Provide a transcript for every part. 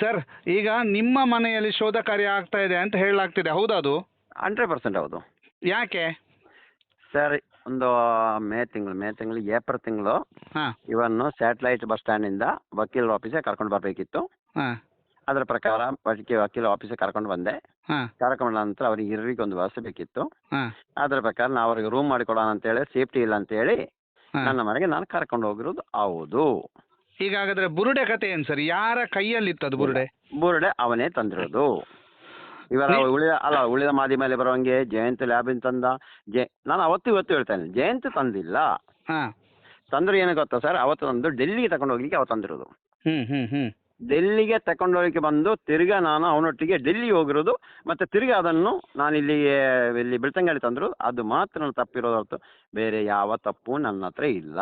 Sir ಈಗ ನಿಮ್ಮ ಮನೆಯಲ್ಲಿ ಶೋಧ ಕಾರ್ಯ ಆಗ್ತಾ ಇದೆ ಅಂತ ಹೇಳಲಾಗ್ತಿದೆ ಹೌದಾ ಅದು ಹಂಡ್ರೆಡ್ ಪರ್ಸೆಂಟ್ ಹೌದು. ಯಾಕೆ? ಸರ್ ಒಂದು ಮೇ ತಿಂಗಳು ಮೇ ತಿಂಗಳು ಏಪ್ರಿಲ್ ತಿಂಗಳು ಹಾಂ. ಇವನ್ನು ಸ್ಯಾಟಲೈಟ್ ಬಸ್ ಸ್ಟ್ಯಾಂಡಿಂದ ವಕೀಲ ಆಫೀಸಿಗೆ ಕರ್ಕೊಂಡು ಬರಬೇಕಿತ್ತು. ಹಾಂ. ಅದರ ಪ್ರಕಾರ ವಕೀಲ ವಕೀಲ ಆಫೀಸಿಗೆ ಕರ್ಕೊಂಡು ಬಂದೆ. ಹಾಂ. ಕರ್ಕೊಂಡ ನಂತರ ಅವ್ರಿಗೆ ಇರ್ರಿಗೆ ಒಂದು ವ್ಯವಸ್ಥೆ ಬೇಕಿತ್ತು. ಹಾಂ. ಅದರ ಪ್ರಕಾರ ನಾವು ಅವ್ರಿಗೆ ರೂಮ್ ಮಾಡಿಕೊಡೋಣ ಅಂತೇಳಿ ಸೇಫ್ಟಿ ಇಲ್ಲ ಅಂತ ಹೇಳಿ ನನ್ನ ಮನೆಗೆ ನಾನು ಕರ್ಕೊಂಡು ಹೋಗಿರೋದು ಹೌದು. ಈಗ ಹಾಗಾದ್ರೆ ಬುರುಡೆ ಕತೆ ಏನು ಸರ್? ಯಾರ ಅದು ಬುರುಡೆ? ಬುರುಡೆ ಅವನೇ ತಂದಿರೋದು. ಇವರ ನೀ- ಉಳಿದ ಅಲ್ಲ ಉಳಿದ ಮಾದಿ ಮೇಲೆ ಬರೋಂಗೆ ಜಯಂತ್ ಲ್ಯಾಬಿನ್ ತಂದ. ಜಯ ನಾನು ಅವತ್ತು ಇವತ್ತು ಹೇಳ್ತೇನೆ. ಜಯಂತ್ ತಂದಿಲ್ಲ. ತಂದ್ರೆ ಏನು ಗೊತ್ತಾ ಸರ್? ಅವತ್ತು ತಂದು ಡೆಲ್ಲಿಗೆ ತಗೊಂಡು ಹೋಗ್ಲಿಕ್ಕೆ ಅವತ್ತು ತಂದಿರೋದು. ಡೆಲ್ಲಿಗೆ ತಕೊಂಡು ಹೋಗಿ ಬಂದು ತಿರ್ಗಾ ನಾನು ಅವನೊಟ್ಟಿಗೆ ಡೆಲ್ಲಿ ಹೋಗಿರೋದು. ಮತ್ತೆ ತಿರ್ಗಾ ಅದನ್ನು ನಾನು ಇಲ್ಲಿ ಇಲ್ಲಿ ಬೆಳ್ತಂಗಡಿ ತಂದ್ರು ಅದು ಮಾತ್ರ ನಾನು ತಪ್ಪಿರೋದು ಹೊರತು ಬೇರೆ ಯಾವ ತಪ್ಪು ನನ್ನ ಹತ್ರ ಇಲ್ಲ.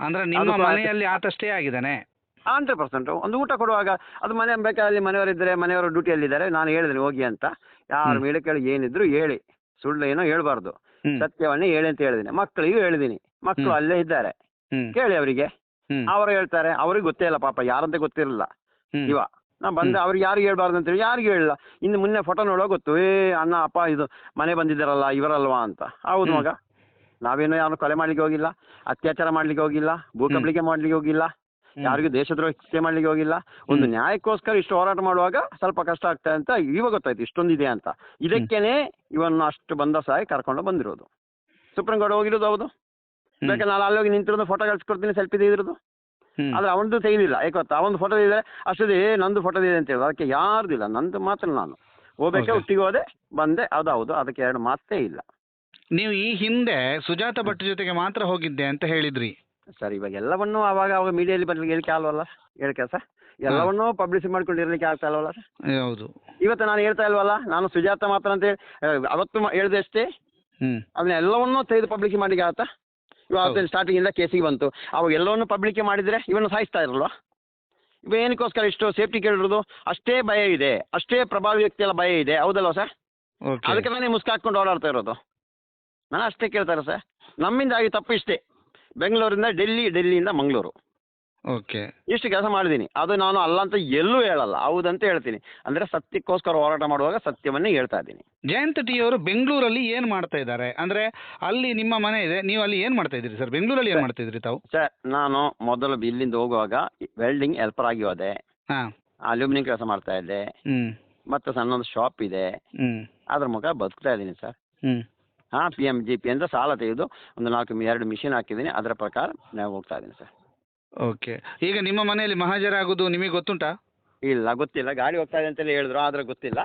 ಅಂದ್ರೆ ನಿಮ್ಮ ಅದು ಮನೆಯಲ್ಲಿ ಆತ ಸ್ಟೇ ಆಗಿದ್ದಾನೆ? Hundred percent. ಒಂದು ಊಟ ಕೊಡುವಾಗ ಅದು ಮನೆ ಬೇಕಾದಲ್ಲಿ ಮನೆಯವರಿದ್ದರೆ ಮನೆಯವರು ಡ್ಯೂಟಿಯಲ್ಲಿದ್ದಾರೆ ನಾನು ಹೇಳಿದ್ರೆ ಹೋಗಿ ಅಂತ. ಯಾರು ಹ್ಮ್. ಮೇಲೆ ಕೇಳಿ ಏನಿದ್ರು ಹೇಳಿ. ಸುಳ್ಳು ಏನೋ ಹೇಳ್ಬಾರ್ದು. ಹ್ಮ್. ಸತ್ಯವನ್ನೇ ಹೇಳಿ ಅಂತ ಹೇಳಿದ್ದೀನಿ. ಮಕ್ಕಳಿಗೂ ಹೇಳಿದ್ದೀನಿ. ಮಕ್ಕಳು ಹ್ಮ್. ಅಲ್ಲೇ ಇದ್ದಾರೆ. ಹ್ಮ್. ಕೇಳಿ ಅವರಿಗೆ. ಹ್ಮ್. ಅವರು ಹೇಳ್ತಾರೆ ಅವ್ರಿಗೆ ಗೊತ್ತೇ ಇಲ್ಲ ಪಾಪ ಯಾರಂತ ಗೊತ್ತಿರಲಿಲ್ಲ ಹ್ಮ್. ಇವ ನಾ ಬಂದೆ ಅವ್ರಿಗೆ ಯಾರಿಗೆ ಹೇಳ್ಬಾರ್ದು ಅಂತೇಳಿ ಯಾರಿಗೂ ಹೇಳಿಲ್ಲ. ಇನ್ನು ಮುನ್ನೆ ಫೋಟೋ ನೋಡೋ ಗೊತ್ತು ಏ ಅಣ್ಣ ಅಪ್ಪ ಇದು ಮನೆ ಬಂದಿದ್ದಾರಲ್ಲ ಇವರಲ್ವಾ? ಅಂತ. ಹೌದು ಹ್ಮ್. ಮಗ. ನಾವೇನು ಯಾರು ಕೊಲೆ ಮಾಡ್ಲಿಕ್ಕೆ ಹೋಗಿಲ್ಲ ಅತ್ಯಾಚಾರ ಮಾಡ್ಲಿಕ್ಕೆ ಹೋಗಿಲ್ಲ ಭೂಕಂಪಲಿಕೆ ಮಾಡ್ಲಿಕ್ಕೆ ಹೋಗಿಲ್ಲ. ಯಾರಿಗೂ ದೇಶದ್ರೋಹ ಮಾಡ್ಲಿಕ್ಕೆ ಹೋಗಿಲ್ಲ. ಒಂದು ನ್ಯಾಯಕ್ಕೋಸ್ಕರ ಇಷ್ಟು ಹೋರಾಟ ಮಾಡುವಾಗ ಸ್ವಲ್ಪ ಕಷ್ಟ ಆಗ್ತದೆ ಅಂತ ಇವಾಗ ಗೊತ್ತಾಯ್ತು ಇಷ್ಟೊಂದಿದೆ ಅಂತ. ಇದಕ್ಕೇನೆ ಇವನ್ನ ಅಷ್ಟು ಬಂದ ಸಹಾಯ ಕರ್ಕೊಂಡು ಬಂದಿರೋದು. ಸುಪ್ರೀಂ ಕೋರ್ಟ್ ಹೋಗಿರೋದು ಹೌದು. ಬೇಕಾದ್ರೆ ನಾನು ಅಲ್ಲಿ ಹೋಗಿ ನಿಂತಿರೋದು ಫೋಟೋ ಕಳ್ಸಿಕೊಡ್ತೀನಿ ಸೆಲ್ಫಿ ತೆಗೆದಿರೋದು ಆದ್ರೆ ಅವನದು ತೆಗೆದಿಲ್ಲ ಯಾಕೆ ಗೊತ್ತಾ? ಅವನದು ಫೋಟೋ ಇದೆ ಅಷ್ಟೇ ನಂದು ಫೋಟೋ ಇದೆ ಅಂತ ಹೇಳಿ ಅದಕ್ಕೆ ಯಾರ್ದಿಲ್ಲ ನಂದು ಮಾತ್ರ ನಾನು. ಹೋಗ್ಬೇಕಾ. ಒಟ್ಟಿಗೆ ಹೋದೆ ಬಂದೆ ಅದು ಹೌದು ಅದಕ್ಕೆ ಎರಡು ಮಾತೇ ಇಲ್ಲ. ನೀವು ಈ ಹಿಂದೆ ಸುಜಾತ ಭಟ್ ಜೊತೆಗೆ ಮಾತ್ರ ಹೋಗಿದ್ದೆ ಅಂತ ಹೇಳಿದ್ರಿ. ಸರ್ ಇವಾಗ ಎಲ್ಲವನ್ನೂ ಅವಾಗ ಅವಾಗ ಮೀಡಿಯಲ್ಲಿ ಬರ್ಲಿಕ್ಕೆ ಹೇಳಿಕೆ ಅಲ್ವಲ್ಲ ಹೇಳಿಕೆ ಸರ್? ಎಲ್ಲವನ್ನೂ ಪಬ್ಲಿಷ್ ಮಾಡ್ಕೊಂಡು ಇರಲಿಕ್ಕೆ ಆಗ್ತಾ ಇಲ್ವಲ್ಲ ಸರ್? ಹೌದು. ಇವತ್ತು ನಾನು ಹೇಳ್ತಾ ಇಲ್ವಲ್ಲ ನಾನು ಸುಜಾತ ಮಾತ್ರ ಅಂತ ಹೇಳಿ ಅವತ್ತು ಮ- ಹೇಳ್ದೆ ಅಷ್ಟೇ? ಹ್ಮ್. ಅದನ್ನ ಎಲ್ಲವನ್ನೂ ತೆಗೆದು ಪಬ್ಲಿಕ್ ಮಾಡಲಿಕ್ಕೆ ಆಗತ್ತಾ? ಇವಾಗ ಹೌದು. ಸ್ಟಾರ್ಟಿಂಗ್ ಇಂದ ಕೇಸಿಗೆ ಬಂತು. ಅವಾಗ ಎಲ್ಲವನ್ನೂ ಪಬ್ಲಿಕ್ ಮಾಡಿದ್ರೆ ಇವನು ಸಾಯಿಸ್ತಾ ಇರಲ್ವ ಇವ ಏನಕ್ಕೋಸ್ಕರ ಇಷ್ಟು ಸೇಫ್ಟಿ ಕೇಳಿರೋದು? ಅಷ್ಟೇ ಭಯ ಇದೆ. ಅಷ್ಟೇ ಪ್ರಭಾವಿ ವ್ಯಕ್ತಿ ಎಲ್ಲ ಭಯ ಇದೆ. ಹೌದಲ್ವಾ ಸರ್? ಓಕೆ ಅದಕ್ಕೆ ನಾನೇ ಮುಸ್ಕಾಕೊಂಡು ಓಡಾಡ್ತಾ ಇರೋದು. ನಾನು ಅಷ್ಟೇ ಕೇಳ್ತಾರೆ ಸರ್. ನಮ್ಮಿಂದ ಆಗಿ ತಪ್ಪು ಇಷ್ಟೇ. ಬೆಂಗಳೂರಿಂದ ಡೆಲ್ಲಿ ಡೆಲ್ಲಿಯಿಂದ ಮಂಗಳೂರು. ಓಕೆ. ಇಷ್ಟು ಕೆಲಸ ಮಾಡಿದ್ದೀನಿ. ಅದು ನಾನು ಅಲ್ಲ ಅಂತ ಎಲ್ಲೂ ಹೇಳಲ್ಲ. ಹೌದಂತ ಹೇಳ್ತೀನಿ. ಅಂದರೆ ಸತ್ಯಕ್ಕೋಸ್ಕರ ಹೋರಾಟ ಮಾಡುವಾಗ ಸತ್ಯವನ್ನೇ ಹೇಳ್ತಾ ಇದ್ದೀನಿ. ಜಯಂತ್ ಟಿ ಅವರು ಬೆಂಗಳೂರಲ್ಲಿ ಏನ್ ಮಾಡ್ತಾ ಇದ್ದಾರೆ? ಅಂದ್ರೆ ಅಲ್ಲಿ ನಿಮ್ಮ ಮನೆ ಇದೆ. ನೀವು ಅಲ್ಲಿ ಏನ್ ಮಾಡ್ತಾ ಇದ್ರಿ ಸರ್? ಬೆಂಗಳೂರಲ್ಲಿ ಏನ್ ಮಾಡ್ತಾ ಇದ್ರಿ ತಾವು? ಸರ್ ನಾನು ಮೊದಲು ಇಲ್ಲಿಂದ ಹೋಗುವಾಗ ವೆಲ್ಡಿಂಗ್ ಹೆಲ್ಪರ್ ಆಗಿ ಹೋದೆ. ಹಾ. ಅಲ್ಯೂಮಿನಿಯಂ ಕೆಲಸ ಮಾಡ್ತಾ ಇದ್ದೆ. ಮತ್ತೆ ಮತ್ತು ಸಣ್ಣೊಂದು ಶಾಪ್ ಇದೆ. ಅದ್ರ ಮುಖ ಬದುಕ್ತಾ ಇದ್ದೀನಿ ಸರ್. ಹ್ಮ್. ಹಾಂ ಪಿ ಎಂ ಜಿ ಪಿ ಅಂತ ಸಾಲ ತೆಗೆದು ಒಂದು ನಾಲ್ಕು ಎರಡು ಮಿಷಿನ್ ಹಾಕಿದ್ದೀನಿ. ಅದರ ಪ್ರಕಾರ ನಾವು ಹೋಗ್ತಾ ಇದ್ದೀನಿ ಸರ್. ಓಕೆ ಈಗ ನಿಮ್ಮ ಮನೆಯಲ್ಲಿ ಮಹಾಜರ ಆಗುದು ನಿಮಗೆ ಗೊತ್ತುಂಟಾ? ಇಲ್ಲ ಗೊತ್ತಿಲ್ಲ. ಗಾಡಿ ಹೋಗ್ತಾ ಇದೆ ಅಂತೇಳಿ ಹೇಳಿದ್ರು ಆದ್ರೆ ಗೊತ್ತಿಲ್ಲ.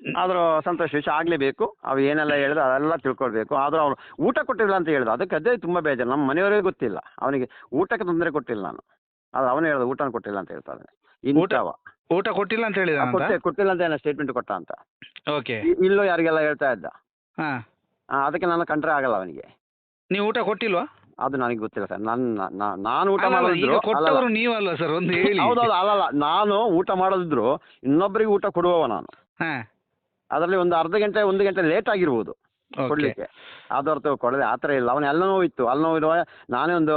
ಆದರೂ ಸಂತೋಷ ವಿಷಯ ಆಗಲೇಬೇಕು. ಅವು ಏನೆಲ್ಲ ಹೇಳಿದ್ರು ಅದೆಲ್ಲ ತಿಳ್ಕೊಳ್ಬೇಕು. ಆದರೂ ಅವ್ರು ಊಟ ಕೊಟ್ಟಿಲ್ಲ ಅಂತ ಹೇಳಿದ್ರು. ಅದಕ್ಕೆ ಅದೇ ತುಂಬ ಬೇಜಾರು. ನಮ್ಮ ಮನೆಯವರಿಗೆ ಗೊತ್ತಿಲ್ಲ. ಅವನಿಗೆ ಊಟಕ್ಕೆ ತೊಂದರೆ ಕೊಟ್ಟಿಲ್ಲ ನಾನು. ಅದು ಅವನು ಹೇಳಿದ ಊಟ ಕೊಟ್ಟಿಲ್ಲ ಅಂತ ಹೇಳ್ತಾ ಇದ್ದಾನೆ. ಊಟವ ಊಟ ಕೊಟ್ಟಿಲ್ಲ ಅಂತ ಹೇಳಿದ ಕೊಟ್ಟಿಲ್ಲ ಅಂತ ಏನೋ ಸ್ಟೇಟ್ಮೆಂಟ್ ಕೊಟ್ಟ ಅಂತ. ಓಕೆ ಇಲ್ಲೂ ಯಾರಿಗೆಲ್ಲ ಹೇಳ್ತಾ ಇದ್ದ? ಹಾ. ಅದಕ್ಕೆ ನಾನು ಕಂಡ್ರೆ ಆಗಲ್ಲ ಅವನಿಗೆ. ನೀವು ಊಟ ಕೊಟ್ಟಿಲ್ವಾ? ಅದು ನನಗೆ ಗೊತ್ತಿಲ್ಲ ಸರ್. ನನ್ನ ನಾನು ಊಟ ಮಾಡೋದಿದ್ರು ನೀವಲ್ವಾ ಸರ್ ಒಂದು ಹೇಳಿ. ಹೌದೌದು ಅಲ್ಲಲ್ಲ. ನಾನು ಊಟ ಮಾಡೋದಿದ್ರು ಇನ್ನೊಬ್ಬರಿಗೆ ಊಟ ಕೊಡುವವ ನಾನು. ಅದರಲ್ಲಿ ಒಂದು ಅರ್ಧ ಗಂಟೆ ಒಂದು ಗಂಟೆ ಲೇಟ್ ಆಗಿರ್ಬೋದು ಕೊಡ್ಲಿಕ್ಕೆ. ಅದು ಹೊರತು ಕೊಡದೆ ಆ ಥರ ಇಲ್ಲ. ಅವನು ಎಲ್ಲ ನೋವು ಇತ್ತು. ಅಲ್ಲಿ ನೋವು ಇರುವಾಗ ನಾನೇ ಒಂದು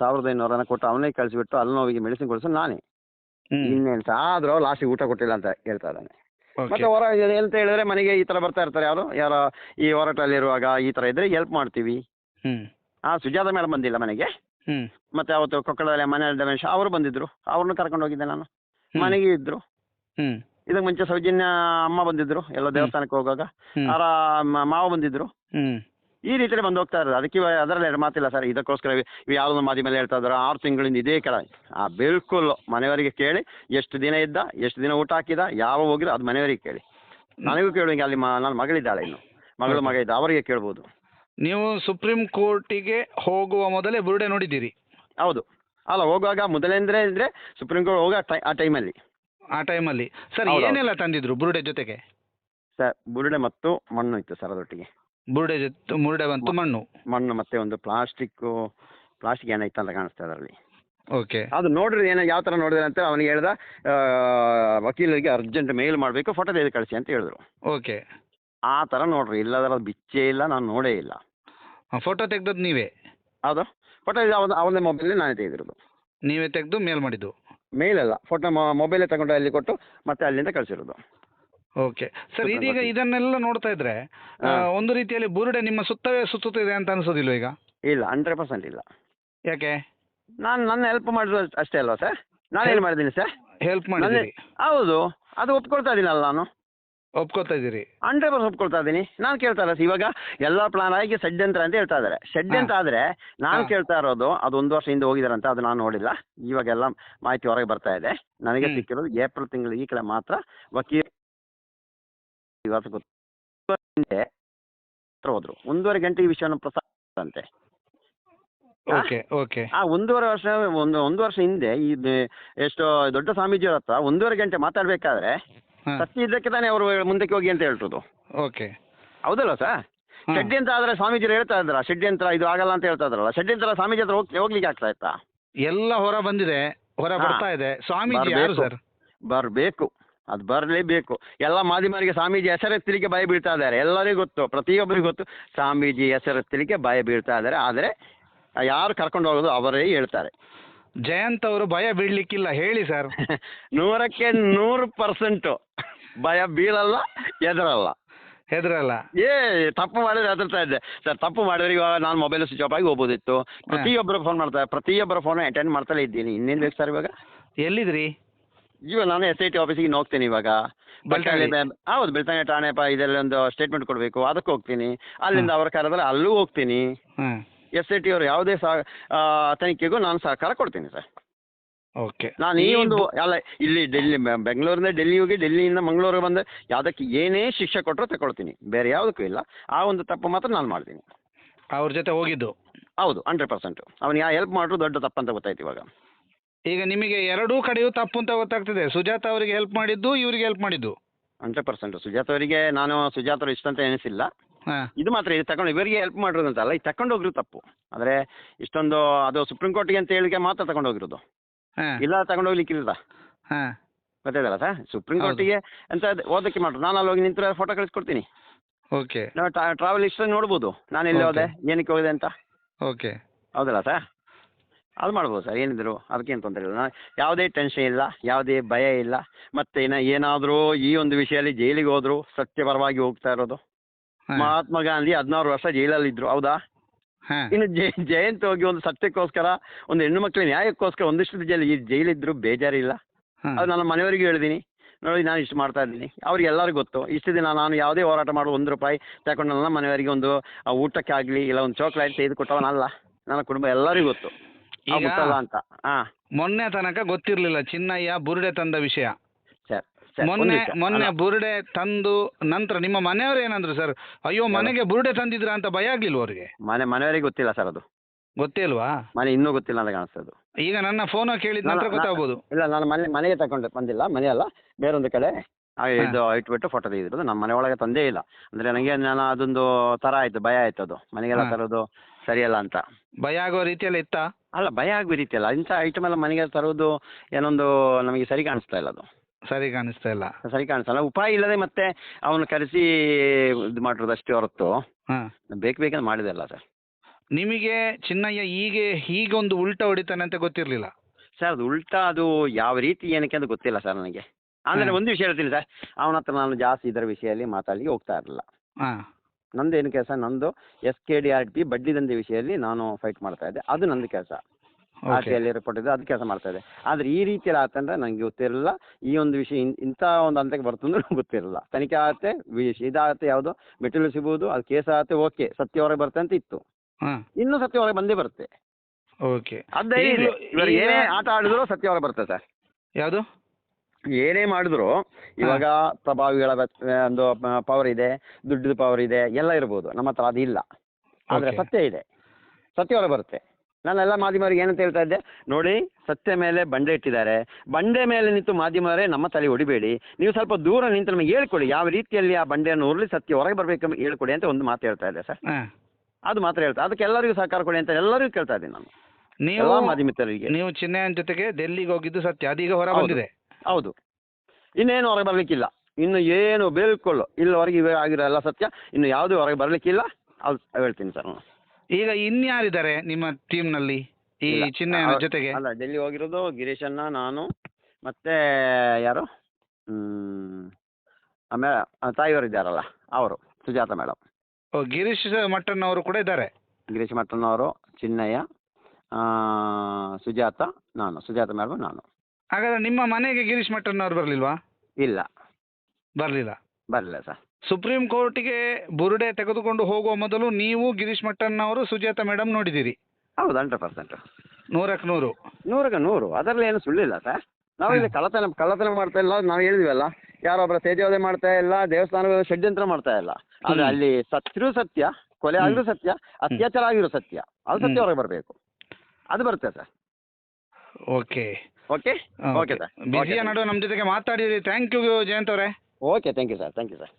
ಸಾವಿರದ ಐನೂರನ ಕೊಟ್ಟು ಅವನೇ ಕಳಿಸಿಬಿಟ್ಟು ಅಲ್ಲಿ ನೋವಿಗೆ ಮೆಡಿಸಿನ್ ಕೊಡಿಸ್ ನಾನೇ. ಇನ್ನೇನು ಸಹ ಆದರೂ ಲಾಸ್ಟಿಗೆ ಊಟ ಕೊಟ್ಟಿಲ್ಲ ಅಂತ ಹೇಳ್ತಾ ಇದ್ದಾನೆ. ಮತ್ತೆ ಹೊರ ಎಂತ ಹೇಳಿದ್ರೆ ಮನೆಗೆ ಈ ತರ ಬರ್ತಾ ಇರ್ತಾರೆ ಯಾರು? ಯಾರ ಈ ಹೋರಾಟದಲ್ಲಿರುವಾಗ ಈ ತರ ಇದ್ರೆ ಹೆಲ್ಪ್ ಮಾಡ್ತೀವಿ. ಹ್ಮ್. ಆ ಸುಜಾತ ಮೇಡಮ್ ಬಂದಿಲ್ಲ ಮನೆಗೆ. ಹ್ಮ್. ಮತ್ತೆ ಅವತ್ತು ಕೊಕ್ಕಳದಲ್ಲಿ ಮನೆ ರಮೇಶ್ ಅವರು ಬಂದಿದ್ರು. ಅವ್ರನ್ನ ಕರ್ಕೊಂಡು ಹೋಗಿದ್ದೆ ನಾನು. ಮನೆಗೆ ಇದ್ರು. ಹ್ಮ್. ಇದಕ್ಕೆ ಮುಂಚೆ ಸೌಜನ್ಯ ಅಮ್ಮ ಬಂದಿದ್ರು. ಎಲ್ಲ ದೇವಸ್ಥಾನಕ್ಕೆ ಹೋಗುವಾಗ. ಅವರ ಮಾವ ಬಂದಿದ್ರು. ಹ್ಮ್. ಈ ರೀತಿಯಲ್ಲಿ ಬಂದು ಹೋಗ್ತಾ ಇರೋದು. ಅದಕ್ಕೆ ಇವಾಗ ಅದರಲ್ಲಿ ಎರಡು ಮಾತಿಲ್ಲ ಸರ್. ಇದಕ್ಕೋಸ್ಕರ ಇವು ಯಾವುದೊಂದು ಯಾವುದೋ ಮೇಲೆ ಹೇಳ್ತಾ ಇದ್ದಾರೆ. ಆರು ತಿಂಗಳಿಂದ ಇದೇ ಕೆಳ ಆ ಬಿಲ್ಕುಲ್ ಮನೆಯವರಿಗೆ ಕೇಳಿ ಎಷ್ಟು ದಿನ ಇದ್ದ ಎಷ್ಟು ದಿನ ಊಟ ಹಾಕಿದ ಯಾವ ಹೋಗಿದ ಅದು ಮನೆಯವರಿಗೆ ಕೇಳಿ. ನನಗೂ ಕೇಳುವಂಗೆ ಅಲ್ಲಿ ಮ ನನ್ನ ಮಗಳಿದ್ದಾಳೆ ಇನ್ನು. ಮಗಳು ಮಗ ಇದ್ದ ಅವರಿಗೆ ಕೇಳ್ಬೋದು. ನೀವು ಸುಪ್ರೀಂ ಕೋರ್ಟಿಗೆ ಹೋಗುವ ಮೊದಲೇ ಬುರುಡೆ ನೋಡಿದ್ದೀರಿ? ಹೌದು. ಅಲ್ಲ ಹೋಗುವಾಗ ಮೊದಲೇಂದ್ರೆ ಅಂದರೆ ಸುಪ್ರೀಂ ಕೋರ್ಟ್ ಹೋಗೋ ಟೈ ಆ ಟೈಮಲ್ಲಿ. ಆ ಟೈಮಲ್ಲಿ. ಸರ್ ಹೌದೌದು. ಏನೆಲ್ಲ ತಂದಿದ್ರು ಬುರುಡೆ ಜೊತೆಗೆ? ಸರ್ ಬುರುಡೆ ಮತ್ತು ಮಣ್ಣು ಇತ್ತು ಸರ್ ಅದರೊಟ್ಟಿಗೆ ಬುರುಡೆ ಜೊತೆ ಮುರುಡೆ ಬಂತು ಮಣ್ಣು. ಮಣ್ಣು ಮತ್ತೆ ಒಂದು ಪ್ಲಾಸ್ಟಿಕ್ ಪ್ಲಾಸ್ಟಿಕ್ ಏನೋ ಇತ್ತಂತ ಕಾಣಿಸ್ತಾ ಅದರಲ್ಲಿ ಓಕೆ. ಅದು ನೋಡ್ರಿ ಏನೋ ಯಾವ ಥರ ನೋಡಿದ್ರೆ ಅಂತ ಅವನಿಗೆ ಹೇಳ್ದ ವಕೀಲರಿಗೆ ಅರ್ಜೆಂಟ್ ಮೇಲ್ ಮಾಡಬೇಕು ಫೋಟೋ ತೆಗೆದು ಕಳಿಸಿ ಅಂತ ಹೇಳಿದ್ರು. ಓಕೆ. ಆ ಥರ ನೋಡ್ರಿ ಇಲ್ಲದರ ಬಿಚ್ಚೇ ಇಲ್ಲ ನಾನು ನೋಡೇ ಇಲ್ಲ. ಫೋಟೋ ತೆಗ್ದದ್ದು ನೀವೇ? ಅದು ಫೋಟೋ ಇದು ಅವನ ಅವನ ಮೊಬೈಲಲ್ಲಿ ನಾನೇ ತೆಗೆದಿರೋದು. ನೀವೇ ತೆಗೆದು ಮೇಲ್ ಮಾಡಿದ್ದು? ಮೇಲ್ ಅಲ್ಲ ಫೋಟೋ ಮೊಬೈಲೇ ತಗೊಂಡು ಅಲ್ಲಿ ಕೊಟ್ಟು ಮತ್ತೆ ಅಲ್ಲಿಂದ ಕಳಿಸಿರೋದು. ಓಕೆ ಸರ್ ಇದೀಗ ಇದನ್ನೆಲ್ಲ ನೋಡ್ತಾ ಇದ್ರೆ ಆ, ಒಂದು ರೀತಿಯಲ್ಲಿ ಬುರುಡೆ ನಿಮ್ಮ ಸುತ್ತವೇ ಸುತ್ತುತ್ತಿದೆ ಅಂತ ಅನ್ಸೋದಿಲ್ಲ ಈಗ? ಇಲ್ಲ ಹಂಡ್ರೆಡ್ ಪರ್ಸೆಂಟ್ ಇಲ್ಲ. ಯಾಕೆ? ನಾನು ನನ್ನ ಹೆಲ್ಪ್ ಮಾಡಿದ್ರು ಅಷ್ಟೇ ಅಲ್ವಾ ಸರ್ ನಾನು ಏನು ಮಾಡಿದ್ದೀನಿ ಸರ್ ಹೆಲ್ಪ್ ಮಾಡಿದ್ದೀರಿ. ಹೌದು ಅದು ಒಪ್ಕೊಳ್ತಾ ಇದ್ದೀನಲ್ಲ ನಾನು. ಒಪ್ಕೊತಾ ಇದ್ದೀರಿ. ಹಂಡ್ರೆಡ್ ಪರ್ಸೆಂಟ್ ಒಪ್ಕೊಳ್ತಾ ಇದ್ದೀನಿ. ನಾನು ಕೇಳ್ತಾ ಸರ್ ಇವಾಗ ಎಲ್ಲ ಪ್ಲಾನ್ ಆಗಿ ಷಡ್ಯಂತ್ರ ಅಂತ ಹೇಳ್ತಾ ಇದ್ದಾರೆ. ಷಡ್ಯಂತ್ರ ಆದ್ರೆ ನಾನು ಹಾ. ಕೇಳ್ತಾ ಕೇಳ್ತಾ ಇರೋದು ಅದು ಒಂದು ವರ್ಷ ಹಿಂದೆ ಹೋಗಿದಾರಂತ ಅದು ನಾನು ನೋಡಿಲ್ಲ. ಇವಾಗೆಲ್ಲ ಮಾಹಿತಿ ಹೊರಗೆ ಬರ್ತಾ ಇದೆ. ನನಗೆ ಹ್ಮ್. ಸಿಕ್ಕಿರೋದು ಏಪ್ರಿಲ್ ತಿಂಗಳು ಈ ಕಡೆ ಮಾತ್ರ ವಕೀಲ ಇವತ್ತು ಗೊತ್ತು ಹತ್ರ ಹೋದ್ರು. ಒಂದೂವರೆ ಗಂಟೆ ಈ ವಿಷಯವನ್ನು ಪ್ರಸಾರಂತೆ ಹಾ? Okay okay. ಆ ಒಂದೂವರೆ ವರ್ಷ ಒಂದು ಒಂದು ವರ್ಷ ಹಿಂದೆ ಈ ಎಷ್ಟು ದೊಡ್ಡ ಸ್ವಾಮೀಜಿಯವ್ರ ಹತ್ರ ಒಂದೂವರೆ ಗಂಟೆ ಮಾತಾಡ್ಬೇಕಾದ್ರೆ ಸತ್ಯ ಇದ್ದಕ್ಕೆ ತಾನೇ ಅವರು ಮುಂದಕ್ಕೆ ಹೋಗಿ ಅಂತ ಹೇಳ್ತದ್ದು. ಓಕೆ. ಹೌದಲ್ಲ ಸರ್? ಷಡ್ಯಂತ್ರ ಆದ್ರೆ ಸ್ವಾಮೀಜಿ ಹೇಳ್ತಾ ಇದ್ರ ಷಡ್ಯಂತ್ರ ಇದು ಆಗಲ್ಲ ಅಂತ ಹೇಳ್ತಾ ಇದ್ರಲ್ಲ ಷಡ್ಯಂತ್ರ ಸ್ವಾಮೀಜಿ ಹತ್ರ ಹೋಗ್ ಹೋಗ್ಲಿಕ್ಕೆ ಆಗ್ತಾ ಇತ್ತಾ? ಎಲ್ಲ ಹೊರ ಬಂದಿದೆ ಹೊರ. ಬರ್ತಾ ಇದೆ. ಸ್ವಾಮೀಜಿ ಯಾರು ಬರ್ಬೇಕು. ಸರ್? ಬರಬೇಕು. ಅದು ಬರಲೇಬೇಕು. ಎಲ್ಲ ಮಾಧ್ಯಮರಿಗೆ ಸ್ವಾಮೀಜಿ ಹೆಸರೆತ್ತಲಿಕ್ಕೆ ಭಯ ಬೀಳ್ತಾ ಇದ್ದಾರೆ. ಎಲ್ಲರಿಗೂ ಗೊತ್ತು ಪ್ರತಿಯೊಬ್ಬರಿಗೂ ಗೊತ್ತು. ಸ್ವಾಮೀಜಿ ಹೆಸರೆತ್ತಲಿಕ್ಕೆ ಭಯ ಬೀಳ್ತಾ ಇದ್ದಾರೆ. ಆದರೆ ಯಾರು ಕರ್ಕೊಂಡು ಹೋಗೋದು ಅವರೇ ಹೇಳ್ತಾರೆ. ಜಯಂತ್ ಅವರು ಭಯ ಬೀಳ್ಲಿಕ್ಕಿಲ್ಲ. ಹೇಳಿ ಸರ್. ನೂರಕ್ಕೆ ನೂರು ಪರ್ಸೆಂಟು ಭಯ ಬೀಳಲ್ಲ ಎದರಲ್ಲ ಹೆದರಲ್ಲ. ಏ ತಪ್ಪು ಮಾಡಿದ್ರೆ ಹೆದರ್ತಾ ಇದ್ದೆ. ಸರ್ ತಪ್ಪು ಮಾಡಿದ್ರೆ ಇವಾಗ ನಾನು ಮೊಬೈಲ್ ಸ್ವಿಚ್ ಆಫ್ ಆಗಿ ಹೋಗ್ಬೋದಿತ್ತು. ಪ್ರತಿಯೊಬ್ಬರು ಫೋನ್ ಮಾಡ್ತಾರೆ. ಪ್ರತಿಯೊಬ್ಬರ ಫೋನ್ ಅಟೆಂಡ್ ಮಾಡ್ತಲೇ ಇದ್ದೀನಿ. ಇನ್ನೇನು ಬೇಕು ಸರ್ ಇವಾಗ? ಎಲ್ಲಿದ್ರಿ? ಇವಾಗ ನಾನು ಎಸ್ ಐ ಟಿ ಆಫೀಸಿಗೆ ಇನ್ನು ಹೋಗ್ತೀನಿ ಇವಾಗ. ಬೆಳ್ತಂಗಡಿ? ಹೌದು ಬೆಳ್ತಂಗಡಿ ಠಾಣೆ ಪ ಇದೆಲ್ಲ ಒಂದು ಸ್ಟೇಟ್ಮೆಂಟ್ ಕೊಡಬೇಕು. ಅದಕ್ಕೆ ಹೋಗ್ತೀನಿ. ಅಲ್ಲಿಂದ ಅವರ ಕರೆದ್ರೆ ಅಲ್ಲೂ ಹೋಗ್ತೀನಿ. ಎಸ್ ಐ ಟಿ ಅವರು ಯಾವುದೇ ಸಹ ತನಿಖೆಗೂ ನಾನು ಸಹಕಾರ ಕೊಡ್ತೀನಿ ಸರ್. ಓಕೆ. ನಾನು ಈ ಒಂದು ಅಲ್ಲ ಇಲ್ಲಿ ಡೆಲ್ಲಿ ಬೆಂಗಳೂರಿಂದ ಡೆಲ್ಲಿ ಹೋಗಿ ಡೆಲ್ಲಿಯಿಂದ ಮಂಗಳೂರಿಗೆ ಬಂದು ಯಾವುದಕ್ಕೆ ಏನೇ ಶಿಕ್ಷೆ ಕೊಟ್ಟರು ತಗೊಳ್ತೀನಿ. ಬೇರೆ ಯಾವುದಕ್ಕೂ ಇಲ್ಲ. ಆ ಒಂದು ತಪ್ಪು ಮಾತ್ರ ನಾನು ಮಾಡ್ತೀನಿ. ಅವ್ರ ಜೊತೆ ಹೋಗಿದ್ದು? ಹೌದು ಹಂಡ್ರೆಡ್ ಪರ್ಸೆಂಟು ಅವ್ನು ಯಾವ ಹೆಲ್ಪ್ ಮಾಡಿದ್ರು ದೊಡ್ಡ ತಪ್ಪಂತ ಗೊತ್ತಾಯ್ತು ಇವಾಗ. ಈಗ ನಿಮಗೆ ಎರಡೂ ಕಡೆಯೂ ತಪ್ಪು ಅಂತ ಗೊತ್ತಾಗ್ತಿದೆ. ಸುಜಾತ ಅವರಿಗೆ ಹೆಲ್ಪ್ ಮಾಡಿದ್ದು ಇವರಿಗೆ ಹೆಲ್ಪ್ ಮಾಡಿದ್ದು. ಹಂಡ್ರೆಡ್ ಪರ್ಸೆಂಟ್ ಸುಜಾತ ಅವರಿಗೆ ನಾನು ಸುಜಾತ ಅವರು ಇಷ್ಟಂತ ಎನಿಸಿಲ್ಲ ಹಾಂ. ಇದು ಮಾತ್ರ ಇದು ತಗೊಂಡು ಇವರಿಗೆ ಹೆಲ್ಪ್ ಮಾಡಿರೋದಂತಲ್ಲ ಇದು ಹೋಗಿರೋ ತಪ್ಪು. ಅಂದರೆ ಇಷ್ಟೊಂದು ಅದು ಸುಪ್ರೀಂ ಕೋರ್ಟ್ಗೆ ಅಂತ ಹೇಳಿಕೆ ಮಾತ್ರ ತಗೊಂಡು ಹೋಗಿರೋದು. ಹಾಂ. ಇಲ್ಲ ತಗೊಂಡು ಹೋಗ್ಲಿಕ್ಕಿಲ್ಲ ಹಾಂ. ಗೊತ್ತಾಯ್ತಲ್ಲ ಸರ್? ಸುಪ್ರೀಂ ಹೌದು. ಕೋರ್ಟಿಗೆ ಅಂತ ಓದಕ್ಕೆ ಮಾಡ್ರು ನಾನು ಅಲ್ಲಿ ಹೋಗಿ ನಿಂತು ಫೋಟೋ ಕಳಿಸ್ಕೊಡ್ತೀನಿ. ಓಕೆ ನಾವು ಟ್ರಾವೆಲ್ ಹಿಸ್ಟ್ರಿ ನೋಡ್ಬೋದು. ನಾನು ಎಲ್ಲಿ ಹೋದೆ ಏನಕ್ಕೆ ಹೋದೆ ಅಂತ. ಓಕೆ ಹೌದಲ್ಲ ಸರ್? ಅದು ಮಾಡ್ಬೋದು ಸರ್ ಏನಿದ್ರು ಅದಕ್ಕೇನು ತೊಂದರೆ ಇಲ್ಲ. ಯಾವುದೇ ಟೆನ್ಷನ್ ಇಲ್ಲ ಯಾವುದೇ ಭಯ ಇಲ್ಲ. ಮತ್ತೆ ಏನ ಏನಾದರೂ ಈ ಒಂದು ವಿಷಯದಲ್ಲಿ ಜೈಲಿಗೆ ಹೋದ್ರು ಸತ್ಯಪರವಾಗಿ ಹೋಗ್ತಾ ಇರೋದು. ಮಹಾತ್ಮ ಗಾಂಧಿ ಹದಿನಾರು ವರ್ಷ ಜೈಲಲ್ಲಿ ಇದ್ರು ಹೌದಾ? ಇನ್ನು ಜಯ ಜಯಂತ್ ಹೋಗಿ ಒಂದು ಸತ್ಯಕ್ಕೋಸ್ಕರ ಒಂದು ಹೆಣ್ಣು ಮಕ್ಕಳ ನ್ಯಾಯಕ್ಕೋಸ್ಕರ ಒಂದಿಷ್ಟು ಜೈಲ್ ಈ ಜೈಲಿದ್ರು ಬೇಜಾರಿಲ್ಲ. ಅದು ನನ್ನ ಮನೆಯವರಿಗೂ ಹೇಳಿದ್ದೀನಿ ನೋಡಿ ನಾನು ಇಷ್ಟು ಮಾಡ್ತಾ ಇದ್ದೀನಿ. ಅವ್ರಿಗೆ ಎಲ್ಲರಿಗೂ ಗೊತ್ತು. ಇಷ್ಟು ದಿನ ನಾನು ಯಾವುದೇ ಹೋರಾಟ ಮಾಡು ಒಂದು ರೂಪಾಯಿ ತಗೊಂಡು ನನ್ನ ಮನೆಯವರಿಗೆ ಒಂದು ಆ, ಊಟಕ್ಕೆ ಆಗಲಿ ಇಲ್ಲ ಒಂದು ಚಾಕ್ಲೇಟ್ ತೆಗೆದು ಕೊಟ್ಟವನಲ್ಲ ನನ್ನ ಕುಟುಂಬ ಎಲ್ಲರಿಗೂ ಗೊತ್ತು. ಆ ಈಗ ಮುಟ್ಟಲ್ಲ ಅಂತ. ಹಾಂ ಮೊನ್ನೆ ತನಕ ಗೊತ್ತಿರ್ಲಿಲ್ಲ ಚಿನ್ನಯ್ಯ ಬುರುಡೆ ತಂದ ವಿಷಯ. ಸರ್ ಸರ್, ಒಂದು ಮೊನ್ನೆ ನಿಮಿಷ. ಮೊನ್ನೆ ಅಲ್ಲ, ಬುರುಡೆ ತಂದು ನಂತರ ನಿಮ್ಮ ಮನೆಯವರು ಏನಂದ್ರು ಸರ್? ಅಯ್ಯೋ ಮನೆಗೆ ಬುರುಡೆ ತಂದಿದ್ರ ಅಂತ ಭಯ ಆಗ್ಲಿಲ್ವ ಅವ್ರಿಗೆ? ಮನೆ ಮನೆಯವರಿಗೆ ಗೊತ್ತಿಲ್ಲ ಸರ್ ಅದು. ಗೊತ್ತೇ ಇಲ್ವಾ? ಮನೆ ಇನ್ನೂ ಗೊತ್ತಿಲ್ಲ ಅಂತ ಕಾಣಿಸ್ತದೆ ಈಗ ನನ್ನ ಫೋನ್ ಕೇಳಿದ ನಂತರ ಗೊತ್ತಾಗ್ಬೋದು. ಇಲ್ಲ ನಾನು ಮನೆ ಮನೆಗೆ ತಗೊಂಡು ಬಂದಿಲ್ಲ ಮನೆ ಅಲ್ಲ ಬೇರೊಂದು ಕಡೆ ಆ, ಇದು ಇಟ್ಬಿಟ್ಟು ಫೋಟೋ ತೆಗೆದಿರೋದು. ನಮ್ಮ ಮನೆ ಒಳಗೆ ತಂದೇ ಇಲ್ಲ. ಅಂದ್ರೆ ನನಗೆ ನಾನು ಅದೊಂದು ತರ ಆಯ್ತು ಭಯ ಆಯ್ತು ಅದು. ಮನೆಗೆಲ್ಲ ಹಾ. ತರೋದು ಸರಿಯಲ್ಲ ಅಂತ. ಭಯ ಆಗೋ ರೀತಿಯಲ್ಲಿ ಇತ್ತಾ? ಅಲ್ಲ ಭಯ ಆಗೋ ರೀತಿಯಲ್ಲ ಇಂಥ ಐಟಮ್ ಎಲ್ಲ ಮನೆಗೆ ತರೋದು ಏನೊಂದು ನಮಗೆ ಸರಿ ಕಾಣಿಸ್ತಾ ಇಲ್ಲ ಅದು. ಸರಿ ಕಾಣಿಸ್ತಾ ಇಲ್ಲ. ಸರಿ ಕಾಣಿಸ್ತಲ್ಲ ಉಪಾಯ ಇಲ್ಲದೆ ಮತ್ತೆ ಅವನ ಕರೆಸಿ ಇದು ಮಾಡಿರೋದು ಅಷ್ಟೇ ಹೊರತು. ಹಾ. ಬೇಕು ಬೇಕಂತ ಮಾಡಿದಲ್ಲ ಸರ್. ನಿಮಗೆ ಚಿನ್ನಯ್ಯ ಹೀಗೆ ಹೀಗೊಂದು ಉಲ್ಟ ಹೊಡಿತಾನೆ ಅಂತ ಗೊತ್ತಿರಲಿಲ್ಲ? ಸರ್ ಅದು ಉಲ್ಟಾ ಅದು ಯಾವ ರೀತಿ ಏನಕ್ಕೆ ಅಂತ ಗೊತ್ತಿಲ್ಲ ಸರ್ ನನಗೆ. ಅಂದರೆ. ಒಂದು ವಿಷಯ ಹೇಳ್ತೀನಿ ಸರ್. ಅವನ ಹತ್ರ ನಾನು ಜಾಸ್ತಿ ಇದರ ವಿಷಯದಲ್ಲಿ ಮಾತಾಡಲಿಕ್ಕೆ ಹೋಗ್ತಾ ಇರಲಿಲ್ಲ. ಹಾ. ನಂದು ಏನು ಕೆಲಸ? ನಂದು S K D R P ಬಡ್ಡಿ ದಂಧೆ ವಿಷಯದಲ್ಲಿ ನಾನು ಫೈಟ್ ಮಾಡ್ತಾ ಇದ್ದೆ. ಅದು ನಂದು ಕೆಲಸ. ಆರ್ ಟಿ ಅಲ್ಲಿ ರಿಪೋರ್ಟ್ ಇದೆ ಅದು ಕೆಲಸ ಮಾಡ್ತಾ ಇದೆ ಆದ್ರೆ ಈ ರೀತಿಯಲ್ಲಿ ಆತಂದ್ರೆ ನನಗೆ ಗೊತ್ತಿರಲಿಲ್ಲ. ಈ ಒಂದು ವಿಷಯ ಇಂತ ಇಂಥ ಒಂದು ಹಂತಕ್ಕೆ ಬರ್ತಂದ್ರೆ ನಂಗೆ ಗೊತ್ತಿರಲಿಲ್ಲ. ತನಿಖೆ ಆಗತ್ತೆ ವಿಷ ಇದಾಗತ್ತೆ ಯಾವುದು ಮೆಟೀರಿಯಲ್ ಸಿಗ್ಬೋದು ಅದು ಕೇಸ್ ಆಗತ್ತೆ ಓಕೆ ಸತ್ಯ ಹೊರಗೆ ಬರುತ್ತೆ ಅಂತ ಇತ್ತು. ಇನ್ನೂ ಸತ್ಯ ಹೊರಗೆ ಬಂದೇ ಬರುತ್ತೆ. ಓಕೆ ಅದೇ ಏನೇ ಆಟ ಆಡಿದ್ರು ಸತ್ಯ ಹೊರಗೆ ಬರುತ್ತೆ ಸರ್. ಯಾವುದು? ಏನೇ ಮಾಡಿದ್ರು ಇವಾಗ ಪ್ರಭಾವಿಗಳ ಒಂದು ಪವರ್ ಇದೆ ದುಡ್ಡು ಪವರ್ ಇದೆ ಎಲ್ಲ ಇರ್ಬೋದು. ನಮ್ಮ ಹತ್ರ ಅದು ಇಲ್ಲ. ಆದರೆ ಸತ್ಯ ಇದೆ. ಸತ್ಯ ಹೊರ ಬರುತ್ತೆ. ನಾನೆಲ್ಲ ಮಾಧ್ಯಮರಿಗೆ ಏನಂತ ಹೇಳ್ತಾ ಇದ್ದೆ? ನೋಡಿ ಸತ್ಯ ಮೇಲೆ ಬಂಡೆ ಇಟ್ಟಿದ್ದಾರೆ. ಬಂಡೆ ಮೇಲೆ ನಿಂತು ಮಾಧ್ಯಮರೇ ನಮ್ಮ ತಲೆ ಹೊಡಿಬೇಡಿ ನೀವು ಸ್ವಲ್ಪ ದೂರ ನಿಂತು ನಮಗೆ ಹೇಳ್ಕೊಡಿ. ಯಾವ ರೀತಿಯಲ್ಲಿ ಆ ಬಂಡೆಯನ್ನು ಉರುಳಿ ಸತ್ಯ ಹೊರಗೆ ಬರಬೇಕು ಹೇಳ್ಕೊಡಿ ಅಂತ ಒಂದು ಮಾತು ಹೇಳ್ತಾ ಇದ್ದೆ ಸರ್. ಅದು ಮಾತ್ರ ಹೇಳ್ತಾ ಅದಕ್ಕೆ ಎಲ್ಲರಿಗೂ ಸಹಕಾರ ಕೊಡಿ ಅಂತ ಎಲ್ಲರಿಗೂ ಕೇಳ್ತಾ ಇದ್ದೀನಿ ನಾನು. ನೀವು ಎಲ್ಲ ಮಾಧ್ಯಮಿತರಿಗೆ ನೀವು ಚಿನ್ನೆಯನ್ ಜೊತೆಗೆ ಡೆಲ್ಲಿಗೆ ಹೋಗಿದ್ದು ಸತ್ಯ ಅದೀಗ ಹೊರ ಹೌದು. ಬಂದಿದೆ. ಹೌದು. ಇನ್ನೇನು ಹೊರಗೆ ಬರಲಿಕ್ಕಿಲ್ಲ. ಇನ್ನು ಏನು ಬೇಲ್ಕೊಳ್ಳು ಇಲ್ಲಿವರೆಗೆ ಇವೆ ಆಗಿರೋ ಎಲ್ಲ ಸತ್ಯ. ಇನ್ನು ಯಾವುದೂ ಹೊರಗೆ ಬರಲಿಕ್ಕಿಲ್ಲ. ಅದು ಹೇಳ್ತೀನಿ ಸರ್. ನಾನು ಈಗ ಇನ್ಯಾರಿದ್ದಾರೆ ನಿಮ್ಮ ಟೀಮ್ನಲ್ಲಿ? ಈ ಇಲ್ಲ. ಚಿನ್ನಯ್ಯನ ಅವ್ರು- ಜೊತೆಗೆ? ಅಲ್ಲ ಡೆಲ್ಲಿ ಹೋಗಿರೋದು ಗಿರೀಶ್ ಅಣ್ಣ ನಾನು ಮತ್ತೆ ಯಾರು? ಆಮೇಲೆ ತಾಯಿಯವರು ಇದ್ದಾರಲ್ಲ ಅವರು ಸುಜಾತ ಮೇಡಮ್. ಓ ಗಿರೀಶ್ ಮಟ್ಟನ್ ಅವರು ಕೂಡ ಇದ್ದಾರೆ? ಗಿರೀಶ್ ಮಟ್ಟಣ್ಣವರು ಚಿನ್ನಯ್ಯ ಆ, ಸುಜಾತ ನಾನು ಸುಜಾತ ಮೇಡಮ್ ನಾನು. ಹಾಗಾದ್ರೆ ನಿಮ್ಮ ಮನೆಗೆ ಗಿರೀಶ್ ಮಟ್ಟನ್ ಅವರು ಬರಲಿಲ್ವಾ? ಇಲ್ಲ. ಬರಲಿಲ್ಲ? ಬರಲಿಲ್ಲ ಸರ್. ಸುಪ್ರೀಂ ಕೋರ್ಟಿಗೆ ಬುರುಡೆ ತೆಗೆದುಕೊಂಡು ಹೋಗುವ ಮೊದಲು ನೀವು ಗಿರೀಶ್ ಮಟ್ಟನ್ ಅವರು ಸುಜಾತ ಮೇಡಮ್ ನೋಡಿದ್ದೀರಿ. ಹೌದು ಹಂಡ್ರೆಡ್ ಪರ್ಸೆಂಟ್ ನೂರಕ್ಕೆ ನೂರು. ನೂರಕ್ಕೆ ನೂರು. ಅದರಲ್ಲಿ ಏನು ಸುಳ್ಳಿಲ್ಲ ಸರ್. ನಾವು ಇಲ್ಲಿ ಕಳ್ಳತನ ಕಳ್ಳತನ ಮಾಡ್ತಾ ಇಲ್ಲ ನಾವು ಹೇಳಿದ್ವಲ್ಲ. ಯಾರೊಬ್ಬರ ತೇಜೋವಧೆ ಮಾಡ್ತಾ ಇಲ್ಲ ದೇವಸ್ಥಾನ ಷಡ್ಯಂತ್ರ ಮಾಡ್ತಾ ಇಲ್ಲ. ಆದ್ರೆ ಅಲ್ಲಿ ಸತ್ತಿರೂ ಸತ್ಯ ಕೊಲೆ ಆಗಿರೋ ಸತ್ಯ ಅತ್ಯಾಚಾರ ಆಗಿರೋ ಸತ್ಯ. ಅದು ಸತ್ಯ ಹೊರಗೆ ಬರಬೇಕು. ಅದು ಬರುತ್ತೆ sir. Okay. Okay okay sir ಬಿಸಿಯ ನಡುವೆ ನಮ್ಮ ಜೊತೆಗೆ ಮಾತಾಡಿದ್ರಿ ಥ್ಯಾಂಕ್ ಯು ಜಯಂತ್ ಅವರೇ. Okay thank you sir thank you sir